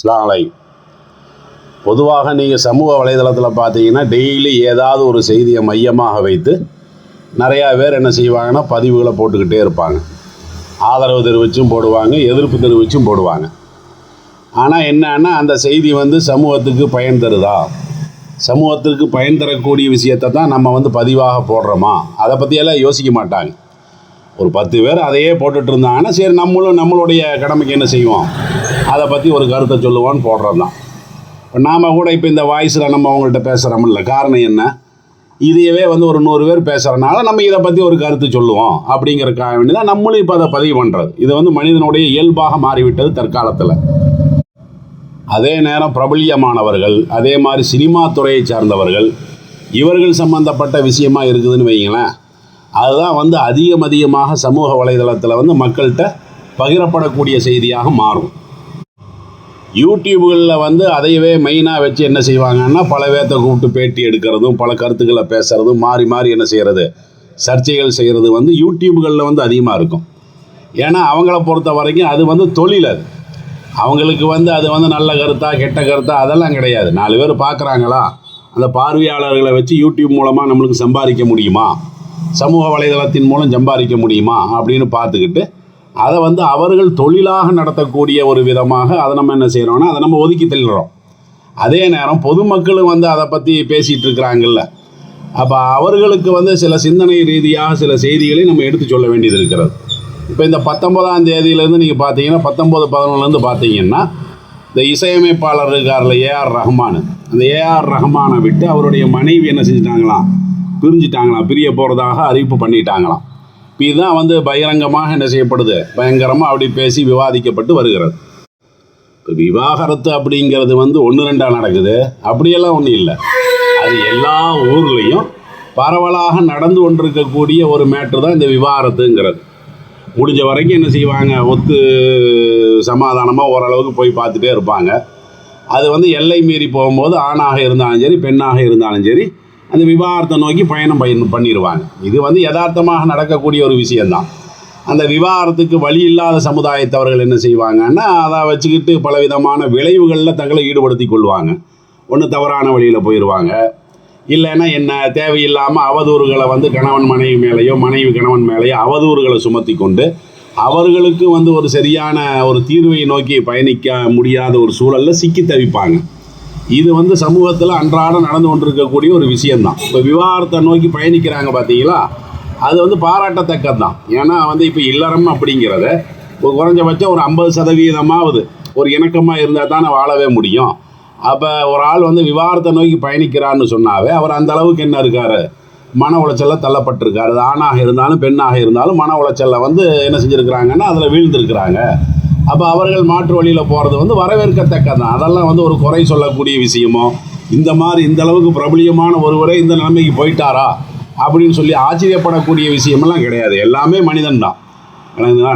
ஸ்லாலை பொதுவாக நீங்கள் சமூக வலைதளத்தில் பார்த்தீங்கன்னா டெய்லி ஏதாவது ஒரு செய்தியை மையமாக வைத்து நிறையா பேர் என்ன செய்வாங்கன்னா பதிவுகளை போட்டுக்கிட்டே இருப்பாங்க. ஆதரவு தெரிவிச்சும் போடுவாங்க எதிர்ப்பு தெரிவிச்சும் போடுவாங்க. ஆனால் என்னன்னா அந்த செய்தி வந்து சமூகத்துக்கு பயன் தருதா? சமூகத்திற்கு பயன் தரக்கூடிய விஷயத்தை தான் நம்ம வந்து பதிவாக போடுறோமா? அதை பற்றியெல்லாம் யோசிக்க மாட்டாங்க. ஒரு பத்து பேர் அதையே போட்டுட்டு இருந்தாங்கன்னா சரி நம்மளும் நம்மளுடைய கடமைக்கு என்ன செய்வோம்? அதை பற்றி ஒரு கருத்தை சொல்லுவோன்னு போடுறது தான் இப்போ நாம் கூட இப்போ இந்த வாய்ஸில் நம்ம அவங்கள்ட்ட பேசுகிறோம்ல காரணம் என்ன? இதையவே வந்து ஒரு நூறு பேர் பேசுகிறனால நம்ம இதை பற்றி ஒரு கருத்து சொல்லுவோம் அப்படிங்கிறக்காக வேண்டி தான் நம்மளும் இப்போ அதை பதிவு பண்ணுறது இது வந்து மனிதனுடைய இயல்பாக மாறிவிட்டது தற்காலத்தில். அதே நேரம் பிரபல்யமானவர்கள் அதே மாதிரி சினிமா துறையை சார்ந்தவர்கள் இவர்கள் சம்பந்தப்பட்ட விஷயமா இருக்குதுன்னு வைங்களேன் அதுதான் வந்து அதிகம் அதிகமாக சமூக வலைதளத்தில் வந்து மக்கள்கிட்ட பகிரப்படக்கூடிய செய்தியாக மாறும். யூடியூப்களில் வந்து அதையவே மெயினாக வச்சு என்ன செய்வாங்கன்னா பல பேர்த்த கூப்பிட்டு பேட்டி எடுக்கிறதும் பல கருத்துக்களை பேசுகிறதும் மாறி மாறி என்ன செய்கிறது சர்ச்சைகள் செய்கிறது வந்து யூடியூப்களில் வந்து அதிகமாக இருக்கும். ஏன்னா அவங்கள பொறுத்த வரைக்கும் அது வந்து தொழில் அது. அவங்களுக்கு வந்து அது வந்து நல்ல கருத்தா கெட்ட கருத்தா அதெல்லாம் கிடையாது. நாலு பேர் பார்க்குறாங்களா அந்த பார்வையாளர்களை வச்சு யூடியூப் மூலமாக நம்மளுக்கு சம்பாதிக்க முடியுமா? சமூக வலைதளத்தின் மூலம் சம்பாதிக்க முடியுமா? அப்படின்னு பார்த்துக்கிட்டு அதை வந்து அவர்கள் தொழிலாக நடத்தக்கூடிய ஒரு விதமாக அதை நம்ம என்ன செய்கிறோம்னா அதை நம்ம ஒதுக்கி தள்ளுறோம். அதே நேரம் பொதுமக்களும் வந்து அதை பற்றி பேசிகிட்டு இருக்கிறாங்கல்ல. அப்போ அவர்களுக்கு வந்து சில சிந்தனை ரீதியாக சில செய்திகளை நம்ம எடுத்து சொல்ல வேண்டியது இருக்கிறது. இப்போ இந்த பத்தொன்பதாம் தேதியிலேருந்து நீங்கள் பார்த்தீங்கன்னா பத்தொம்போது பதினொன்றுலேருந்து பார்த்தீங்கன்னா இந்த இசையமைப்பாளர் இருக்கார்ல ஏஆர் ரஹ்மான். அந்த ஏஆர் ரஹ்மானை விட்டு அவருடைய மனைவி என்ன செஞ்சிட்டாங்களாம்? பிரிஞ்சிட்டாங்களாம். பிரிய போகிறதாக அறிவிப்பு பண்ணிட்டாங்களாம். இதுதான் வந்து பகிரங்கமாக என்ன செய்யப்படுது? பயங்கரமாக அப்படி பேசி விவாதிக்கப்பட்டு வருகிறது. இப்போ விவாகரத்து அப்படிங்கிறது வந்து ஒன்று ரெண்டாக நடக்குது. அப்படியெல்லாம் ஒன்றும் இல்லை. அது எல்லா ஊர்லேயும் பரவலாக நடந்து கொண்டிருக்கக்கூடிய ஒரு மேட்ரு தான் இந்த விவாகரத்துங்கிறது. முடிஞ்ச வரைக்கும் என்ன செய்வாங்க? ஒத்து சமாதானமாக ஓரளவுக்கு போய் பார்த்துட்டே இருப்பாங்க. அது வந்து எல்லை மீறி போகும்போது ஆணாக இருந்தாலும் சரி பெண்ணாக இருந்தாலும் சரி அந்த விவாகரத்தை நோக்கி பயணம் பயன் பண்ணிடுவாங்க இது வந்து யதார்த்தமாக நடக்கக்கூடிய ஒரு விஷயந்தான் அந்த விவாகரத்துக்கு வழி இல்லாத சமுதாயத்தவர்கள் என்ன செய்வாங்கன்னா அதை வச்சுக்கிட்டு பலவிதமான விளைவுகளில் தங்களை ஈடுபடுத்தி கொள்வாங்க. ஒன்று தவறான வழியில் போயிடுவாங்க இல்லைன்னா என்ன தேவையில்லாமல் அவதூறுகளை வந்து கணவன் மனைவி மேலேயோ மனைவி கணவன் மேலேயோ அவதூறுகளை சுமத்தி கொண்டு அவர்களுக்கு வந்து ஒரு சரியான ஒரு தீர்வை நோக்கி பயணிக்க முடியாத ஒரு சூழலில் சிக்கி தவிப்பாங்க. இது வந்து சமூகத்தில் அன்றாடம் நடந்து கொண்டிருக்கக்கூடிய ஒரு விஷயந்தான் இப்போ விவாகரத்தை நோக்கி பயணிக்கிறாங்க பார்த்தீங்களா அது வந்து பாராட்டத்தக்கது தான் ஏன்னா வந்து இப்போ இல்லறம் அப்படிங்கிறத ஒரு குறைஞ்சபட்சம் ஒரு ஐம்பது சதவீதமாவது ஒரு இணக்கமாக இருந்தால் தானே வாழவே முடியும். அப்போ ஒரு ஆள் வந்து விவாகரத்தை நோக்கி பயணிக்கிறான்னு சொன்னாவே அவர் அந்த அளவுக்கு என்ன இருக்கார்? மன உளைச்சலில் தள்ளப்பட்டிருக்காரு. அது ஆணாக இருந்தாலும் பெண்ணாக இருந்தாலும் மன உளைச்சலில் வந்து என்ன செஞ்சுருக்கிறாங்கன்னா அதில் வீழ்ந்திருக்கிறாங்க. அப்போ அவர்கள் மாற்று வழியில் போகிறது வந்து வரவேற்கத்தக்கது. தான் அதெல்லாம் வந்து ஒரு குறை சொல்லக்கூடிய விஷயமோ இந்த மாதிரி இந்த அளவுக்கு பிரபலியமான ஒருவரே இந்த நிலைமைக்கு போயிட்டாரா? அப்படின்னு சொல்லி ஆச்சரியப்படக்கூடிய விஷயமெல்லாம் கிடையாது. எல்லாமே மனிதன் தான்.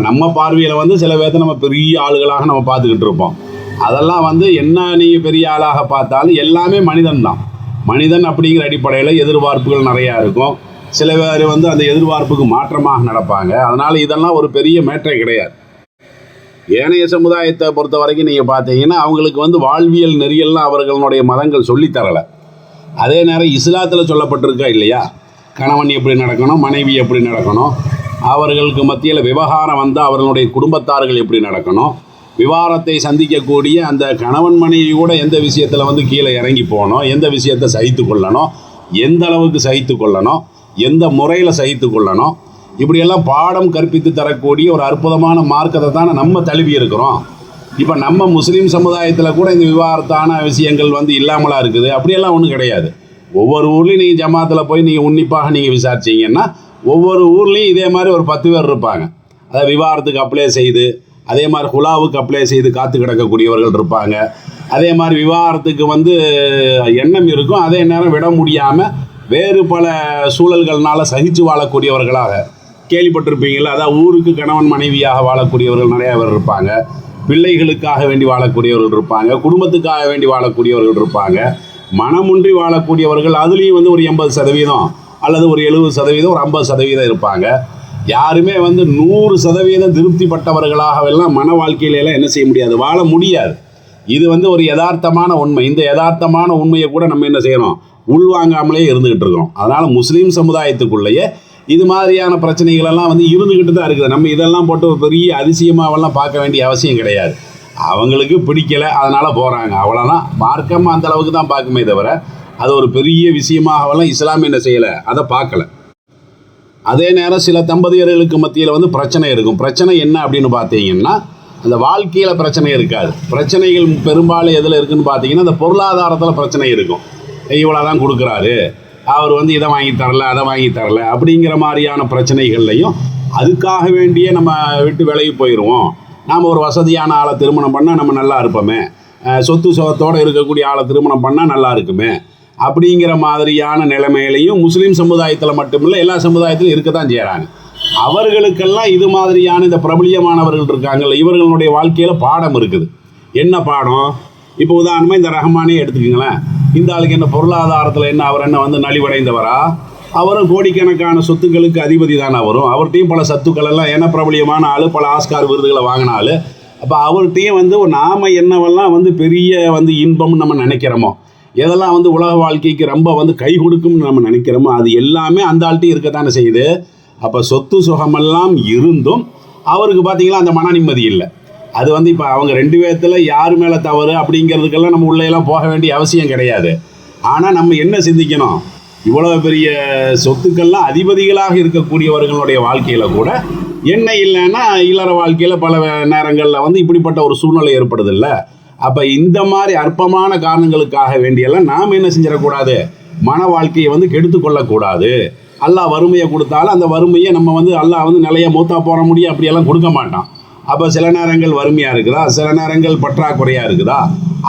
நம்ம பார்வையில் வந்து சில பேர்த்த நம்ம பெரிய ஆளுகளாக நம்ம பார்த்துக்கிட்டு இருப்போம். அதெல்லாம் வந்து என்ன நீங்கள் பெரிய ஆளாக பார்த்தாலும் எல்லாமே மனிதன் தான். மனிதன் அப்படிங்கிற அடிப்படையில் எதிர்பார்ப்புகள் நிறையா இருக்கும். சில பேர் வந்து அந்த எதிர்பார்ப்புக்கு மாற்றமாக நடப்பாங்க. அதனால் இதெல்லாம் ஒரு பெரிய மேட்டரே கிடையாது. ஏனைய சமுதாயத்தை பொறுத்த வரைக்கும் நீங்கள் பார்த்தீங்கன்னா அவங்களுக்கு வந்து வாழ்வியல் நெறியெல்லாம் அவர்களுடைய மதங்கள் சொல்லித் தரலை. அதே நேரம் இஸ்லாத்தில் சொல்லப்பட்டிருக்கா இல்லையா? கணவன் எப்படி நடக்கணும் மனைவி எப்படி நடக்கணும் அவர்களுக்கு மத்தியில் விவகாரம் வந்தால் அவர்களுடைய குடும்பத்தார்கள் எப்படி நடக்கணும் விவாரத்தை சந்திக்கக்கூடிய அந்த கணவன் மனைவி கூட எந்த விஷயத்தில் வந்து கீழே இறங்கி போகணும் எந்த விஷயத்தை சகித்து கொள்ளணும் எந்த அளவுக்கு சகித்து கொள்ளணும் எந்த முறையில் சகித்து கொள்ளணும் இப்படியெல்லாம் பாடம் கற்பித்து தரக்கூடிய ஒரு அற்புதமான மார்க்கத்தை தானே நம்ம தழுவி இருக்கிறோம். இப்போ நம்ம முஸ்லீம் சமுதாயத்தில் கூட இந்த விவாகரத்தான விஷயங்கள் வந்து இல்லாமலாம் இருக்குது. அப்படியெல்லாம் ஒன்றும் கிடையாது. ஒவ்வொரு ஊர்லேயும் நீங்கள் ஜமாத்தில் போய் நீங்கள் உன்னிப்பாக நீங்கள் விசாரிச்சீங்கன்னா ஒவ்வொரு ஊர்லேயும் இதே மாதிரி ஒரு பத்து பேர் இருப்பாங்க. அதாவது விவாகரத்துக்கு அப்ளை செய்து அதே மாதிரி ஹுலாவுக்கு அப்ளை செய்து காத்து கிடக்கக்கூடியவர்கள் இருப்பாங்க. அதே மாதிரி விவாகரத்துக்கு வந்து எண்ணம் இருக்கும். அதே நேரம் விட முடியாமல் வேறு பல சூழல்கள்னால் சகிச்சு வாழக்கூடியவர்களாக கேள்விப்பட்டிருப்பீங்களா அதாவது ஊருக்கு கணவன் மனைவியாக வாழக்கூடியவர்கள் நிறையா பேர் இருப்பாங்க. பிள்ளைகளுக்காக வேண்டி வாழக்கூடியவர்கள் இருப்பாங்க. குடும்பத்துக்காக வேண்டி வாழக்கூடியவர்கள் இருப்பாங்க. மனமுன்றி வாழக்கூடியவர்கள் அதுலேயும் வந்து ஒரு எண்பது சதவீதம் அல்லது ஒரு எழுபது சதவீதம் ஒரு ஐம்பது சதவீதம் இருப்பாங்க. யாருமே வந்து நூறு சதவீதம் திருப்திப்பட்டவர்களாகவெல்லாம் மன வாழ்க்கையிலலாம் என்ன செய்ய முடியாது. வாழ முடியாது. இது வந்து ஒரு யதார்த்தமான உண்மை. இந்த யதார்த்தமான உண்மையை கூட நம்ம என்ன செய்யணும் உள்வாங்காமலே இருந்துகிட்டு இருக்கோம். அதனால் முஸ்லீம் சமுதாயத்துக்குள்ளேயே இது மாதிரியான பிரச்சனைகள் எல்லாம் வந்து இருந்துக்கிட்டு தான் இருக்குது. நம்ம இதெல்லாம் போட்டு ஒரு பெரிய அதிசயமாவெல்லாம் பார்க்க வேண்டிய அவசியம் கிடையாது. அவங்களுக்கு பிடிக்கல அதனால் போகிறாங்க அவ்வளோதான் மார்க்கம் அந்த அளவுக்கு தான் பார்க்குமே தவிர அது ஒரு பெரிய விஷயமாகவெல்லாம் இஸ்லாம் என்ன செய்யலை அதை பார்க்கல. அதே நேரம் சில தம்பதியர்களுக்கு மத்தியில் வந்து பிரச்சனை இருக்கும். பிரச்சனை என்ன அப்படின்னு பார்த்தீங்கன்னா அந்த வாழ்க்கையில் பிரச்சனை இருக்காது. பிரச்சனைகள் பெரும்பாலும் எதில் இருக்குன்னு பார்த்தீங்கன்னா அந்த பொருளாதாரத்தில் பிரச்சனை இருக்கும். இவ்வளோ தான் கொடுக்குறாரு. அவர் வந்து இதை வாங்கி தரல அதை வாங்கி தரல அப்படிங்கிற மாதிரியான பிரச்சனைகள்லையும் அதுக்காக வேண்டியே நம்ம விட்டு விலகி போயிடுவோம் நாம் ஒரு வசதியான ஆளை திருமணம் பண்ணால் நம்ம நல்லா இருப்போமே. சொத்து சுகத்தோடு இருக்கக்கூடிய ஆளை திருமணம் பண்ணால் நல்லா இருக்குமே. அப்படிங்கிற மாதிரியான நிலைமையிலையும் முஸ்லீம் சமுதாயத்தில் மட்டுமில்லை எல்லா சமுதாயத்திலும் இருக்க தான் செய்கிறாங்க அவர்களுக்கெல்லாம் இது மாதிரியான இந்த பிரபலியமானவர்கள் இருக்காங்கல்ல இவர்களுடைய வாழ்க்கையில் பாடம் இருக்குது. என்ன பாடம்? இப்போ உதாரணமாக இந்த ரஹ்மானே எடுத்துக்கங்களேன். இந்த ஆளுக்கு என்ன பொருளாதாரத்தில் என்ன அவர் என்ன வந்து நலிவடைந்தவரா? அவரும் கோடிக்கணக்கான சொத்துக்களுக்கு அதிபதி தானே வரும் அவர்கிட்டையும் பல சத்துக்கள் எல்லாம் என்ன பிரபலியமான ஆள் பல ஆஸ்கார் விருதுகளை வாங்கின ஆள். அப்போ அவர்கிட்டையும் வந்து நாம் என்னவெல்லாம் வந்து பெரிய வந்து இன்பம்னு நம்ம நினைக்கிறோமோ எதெல்லாம் வந்து உலக வாழ்க்கைக்கு ரொம்ப வந்து கை கொடுக்கும்னு நம்ம நினைக்கிறோமோ அது எல்லாமே அந்த ஆள்கிட்டையும் இருக்கத்தானே செய்யுது. அப்போ சொத்து சுகமெல்லாம் இருந்தும் அவருக்கு பார்த்தீங்களா அந்த மன நிம்மதி இல்லை. அது வந்து இப்போ அவங்க ரெண்டு பேர்த்தில் யார் மேலே தவறு அப்படிங்கிறதுக்கெல்லாம் நம்ம உள்ளேலாம் போக வேண்டிய அவசியம் கிடையாது. ஆனால் நம்ம என்ன சிந்திக்கணும்? இவ்வளோ பெரிய சொத்துக்கள்லாம் அதிபதிகளாக இருக்கக்கூடியவர்களுடைய வாழ்க்கையில் கூட என்ன இல்லைன்னா இல்லற வாழ்க்கையில் பல நேரங்களில் வந்து இப்படிப்பட்ட ஒரு சூழ்நிலை ஏற்படுதில்ல. அப்போ இந்த மாதிரி அற்பமான காரணங்களுக்காக வேண்டியெல்லாம் நாம் என்ன செஞ்சிடக்கூடாது? மன வாழ்க்கையை வந்து கெடுத்து கொள்ளக்கூடாது. அல்லாஹ் வறுமையை கொடுத்தாலும் அந்த வறுமையை நம்ம வந்து அல்லாஹ் வந்து நிலைய மூத்தா போட முடியும் அப்படியெல்லாம் கொடுக்க மாட்டான். அப்போ சில நேரங்கள் வறுமையாக இருக்குதா? சில நேரங்கள் பற்றாக்குறையாக இருக்குதா?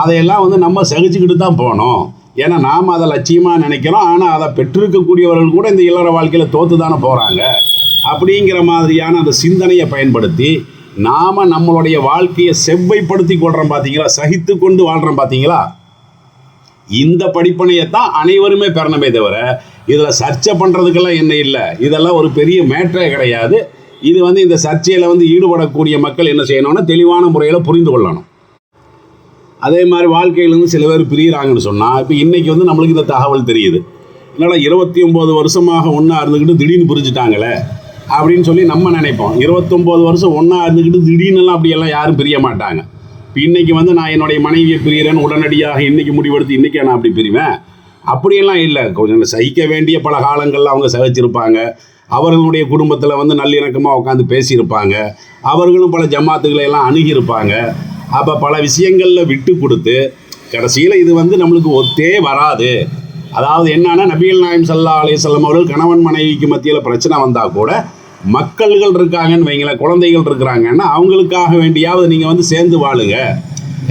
அதையெல்லாம் வந்து நம்ம சகிச்சுக்கிட்டு தான் போகணும். ஏன்னா நாம் அதை லட்சியமாக நினைக்கிறோம். ஆனால் அதை பெற்றிருக்கக்கூடியவர்கள் கூட இந்த இல்லற வாழ்க்கையில் தோற்று தானே போகிறாங்க அப்படிங்கிற மாதிரியான அந்த சிந்தனையை பயன்படுத்தி நாம் நம்மளுடைய வாழ்க்கையை செவ்வைப்படுத்தி கொள்கிறோம் பார்த்தீங்களா சகித்து கொண்டு வாழ்கிறோம் பார்த்தீங்களா இந்த படிப்பனையை தான் அனைவருமே பெறணுமே தவிர இதில் சர்ச்சை பண்ணுறதுக்கெல்லாம் என்ன இல்லை. இதெல்லாம் ஒரு பெரிய மேட்டரே கிடையாது. இது வந்து இந்த சர்ச்சையில் வந்து ஈடுபடக்கூடிய மக்கள் என்ன செய்யணும்னா தெளிவான முறையில் புரிந்து கொள்ளணும். அதே மாதிரி வாழ்க்கையிலேருந்து சில பேர் பிரியிறாங்கன்னு சொன்னால் இப்போ இன்றைக்கி வந்து நம்மளுக்கு இந்த தகவல் தெரியுது. என்னடா இருபத்தி ஒம்பது வருஷமாக ஒன்றா இருந்துக்கிட்டு திடீர்னு பிரிஞ்சுட்டாங்களே அப்படின்னு சொல்லி நம்ம நினைப்போம். இருபத்தொம்போது வருஷம் ஒன்றா இருந்துக்கிட்டு திடீர்னுலாம் அப்படியெல்லாம் யாரும் பிரிய மாட்டாங்க. இப்போ இன்றைக்கி வந்து நான் என்னுடைய மனைவியை பிரியறேன்னு உடனடியாக இன்றைக்கி முடிவெடுத்து இன்றைக்கி நான் அப்படி பிரிவேன். அப்படியெல்லாம் இல்லை. கொஞ்சம் சகிக்க வேண்டிய பல காலங்களில் அவங்க சகிச்சிருப்பாங்க. அவர்களுடைய குடும்பத்தில் வந்து நல்லிணக்கமாக உட்காந்து பேசியிருப்பாங்க. அவர்களும் பல ஜமாத்துகளை எல்லாம் அணுகியிருப்பாங்க. அப்போ பல விஷயங்களில் விட்டு கொடுத்து கடைசியில் இது வந்து நம்மளுக்கு ஒத்தே வராது. அதாவது என்னன்னா நபிகள் நாயம் சல்லா அலையம் அவர்கள் கணவன் மனைவிக்கு மத்தியில் பிரச்சனை வந்தால் கூட மக்கள்கள் இருக்காங்கன்னு வைங்களேன் குழந்தைகள் இருக்கிறாங்கன்னா அவங்களுக்காக வேண்டியாவது நீங்கள் வந்து சேர்ந்து வாழுங்க.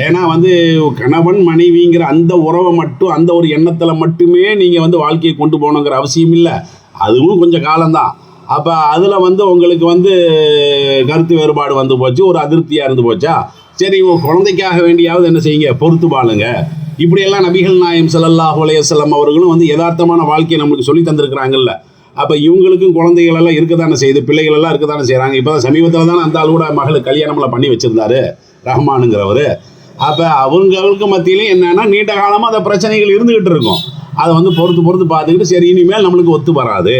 ஏன்னா வந்து கணவன் மனைவிங்கிற அந்த உறவை மட்டும் அந்த ஒரு எண்ணத்தில் மட்டுமே நீங்கள் வந்து வாழ்க்கையை கொண்டு போகணுங்கிற அவசியம் இல்லை. அதுவும் கொஞ்சம் காலம்தான். அப்போ அதில் வந்து உங்களுக்கு வந்து கருத்து வேறுபாடு வந்து போச்சு ஒரு அதிருப்தியாக இருந்து போச்சா? சரி உங்கள் குழந்தைக்காக வேண்டியாவது என்ன செய்யுங்க? பொறுத்து பாருங்க இப்படியெல்லாம் நபிகள் நாயம் சல்லாஹ் உலையசல்லம் அவர்களும் வந்து யதார்த்தமான வாழ்க்கையை நம்மளுக்கு சொல்லி தந்திருக்கிறாங்கல்ல. அப்போ இவங்களுக்கும் குழந்தைகள் எல்லாம் இருக்க தானே செய்யுது பிள்ளைகள் எல்லாம் இருக்க தானே செய்கிறாங்க இப்போ தான் சமீபத்தில் தானே அந்த ஆள் கூட மகளுக்கு கல்யாணம்லாம் பண்ணி வச்சுருந்தாரு ரஹ்மானுங்கிறவர். அப்போ அவங்களுக்கு மத்தியிலையும் என்னன்னா நீண்ட காலமாக அந்த பிரச்சனைகள் இருந்துகிட்டு இருக்கும். அதை வந்து பொறுத்து பொறுத்து பார்த்துக்கிட்டு சரி இனிமேல் நம்மளுக்கு ஒத்து வராது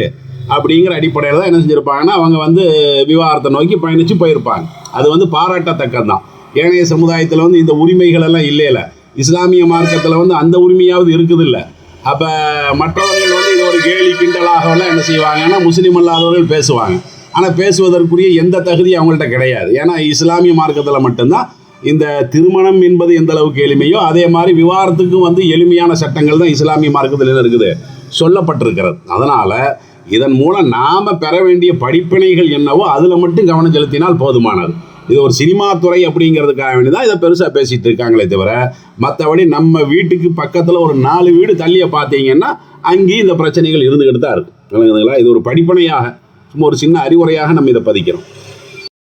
அப்படிங்கிற அடிப்படையில் தான் என்ன செஞ்சுருப்பாங்கன்னா அவங்க வந்து விவாகரத்தை நோக்கி பயணித்து போயிருப்பாங்க. அது வந்து பாராட்டத்தக்கது தான் ஏனைய சமுதாயத்தில் வந்து இந்த உரிமைகள் எல்லாம் இல்லையில. இஸ்லாமிய மார்க்கத்தில் வந்து அந்த உரிமையாவது இருக்குது இல்லை அப்போ மற்றவர்கள் வந்து இது ஒரு கேலி கிண்டலாகலாம் என்ன செய்வாங்கன்னா முஸ்லீம் அல்லாதவர்கள் பேசுவாங்க. ஆனால் பேசுவதற்குரிய எந்த தகுதியும் அவங்கள்ட்ட கிடையாது. ஏன்னா இஸ்லாமிய மார்க்கத்தில் மட்டும்தான் இந்த திருமணம் என்பது எந்த அளவுக்கு எளிமையோ அதே மாதிரி விவாகரத்துக்கும் வந்து எளிமையான சட்டங்கள் தான் இஸ்லாமிய மார்க்கத்தில் இருக்குது. சொல்லப்பட்டிருக்கிறது. அதனால் இதன் மூலம் நாம் பெற வேண்டிய படிப்பினைகள் என்னவோ அதில் மட்டும் கவனம் செலுத்தினால் போதுமானது. இது ஒரு சினிமா துறை அப்படிங்கிறதுக்காக வேண்டி தான் இதை பெருசாக பேசிகிட்டு இருக்காங்களே தவிர மற்றபடி நம்ம வீட்டுக்கு பக்கத்தில் ஒரு நாலு வீடு தள்ளிய பார்த்தீங்கன்னா அங்கேயும் இந்த பிரச்சனைகள் இருந்துக்கிட்டு தான் இருக்கும் விளங்குதுங்களா? இது ஒரு படிப்பனையாக சும்மா ஒரு சின்ன அறிவுரையாக நம்ம இதை பதிக்கிறோம்.